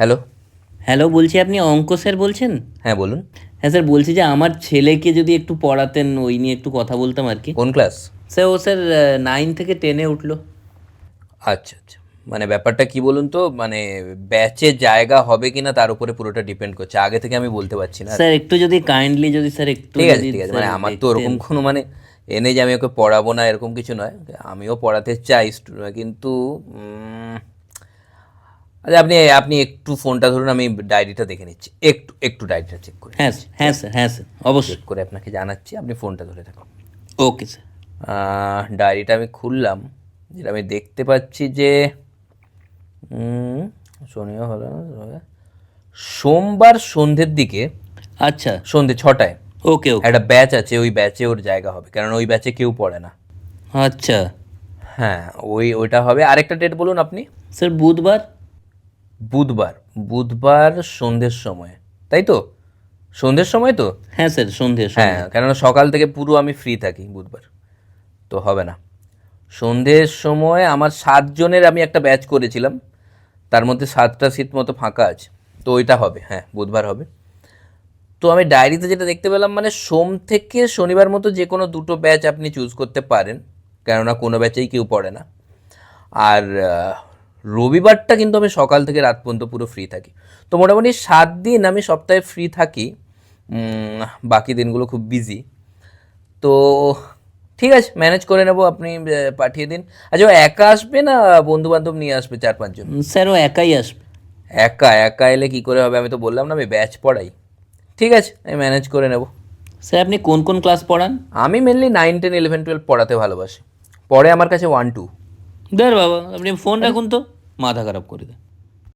Hello hello বলছি আপনি অঙ্ক স্যার বলছেন? হ্যাঁ বলুন। হ্যাঁ স্যার বলছি যে আমার ছেলেকে যদি একটু পড়াতেন ওই নিয়ে একটু কথা বলতাম আর কি। কোন ক্লাস? স্যার ও স্যার নাইন থেকে টেনে উঠল। আচ্ছা আচ্ছা। মানে ব্যাপারটা কি বলুন তো? মানে ব্যাচে জায়গা হবে কিনা তার উপরে পুরোটা ডিপেন্ড করছে। আগে থেকে আমি বলতে পারছি না। স্যার একটু যদি কাইন্ডলি যদি স্যার একটু ঠিক আছে ঠিক আছে। মানে আমার তো ওরকম কোনো মানে এনে যে আমি ওকে পড়াবো না এরকম কিছু নয়। আমিও পড়াতে চাই কিন্তু আচ্ছা আপনি আপনি একটু ফোনটা ধরুন আমি ডায়েরিটা দেখে নিচ্ছি। একটু একটু ডায়েরিটা চেক করে হ্যাঁ স্যার হ্যাঁ স্যার হ্যাঁ স্যার অবশ্যই। চেক করে আপনাকে জানাচ্ছি আপনি ফোনটা ধরে থাকুন ওকে স্যার ডায়েরিটা আমি খুললাম যেটা আমি দেখতে পাচ্ছি যে শনিবার হলো না, সোমবার সন্ধ্যের দিকে আচ্ছা। সন্ধ্যে ছটায়। ওকে ওকে একটা ব্যাচ আছে ওই ব্যাচে ওর জায়গা হবে কারণ ওই ব্যাচে কেউ পড়ে না। আচ্ছা। হ্যাঁ ওই ওইটা হবে। আরেকটা ডেট বলুন আপনি। স্যার বুধবার? বুধবার বুধবার সন্ধ্যের সময় তাই তো? সন্ধ্যের সময় তো? হ্যাঁ স্যার সন্ধে হ্যাঁ কেননা সকাল থেকে পুরো আমি ফ্রি থাকি বুধবার তো হবে না। সন্ধ্যের সময় আমার সাতজনের আমি একটা ব্যাচ করেছিলাম তার মধ্যে সাতটা সিট মতো ফাঁকা আছে তো ওইটা হবে হ্যাঁ বুধবার হবে। তো আমি ডায়েরিতে যেটা দেখতে পেলাম মানে সোম থেকে শনিবার মতো যে কোনো দুটো ব্যাচ আপনি চুজ করতে পারেন কেননা কোনো ব্যাচেই কেউ পড়ে না। আর রবিবারটা কিন্তু আমি সকাল থেকে রাত পর্যন্ত পুরো ফ্রি থাকি। তো মোটামুটি সাত দিন আমি সপ্তাহে ফ্রি থাকি। বাকি দিনগুলো খুব বিজি তো ঠিক আছে ম্যানেজ করে নেব আপনি পাঠিয়ে দিন। আচ্ছা ও একা আসবে না বন্ধু বান্ধব নিয়ে আসবে চার পাঁচজন স্যার ও একাই আসবে। একা একা এলে কী করে হবে? আমি তো বললাম না আমি ব্যাচ পড়াই। ঠিক আছে আমি ম্যানেজ করে নেব। স্যার আপনি কোন কোন ক্লাস পড়ান? আমি mainly nine ten eleven twelve পড়াতে ভালোবাসি। পরে আমার কাছে ওয়ান টু ধর বাবা আপনি ফোন রাখুন তো। মাথা খারাপ করে দেয়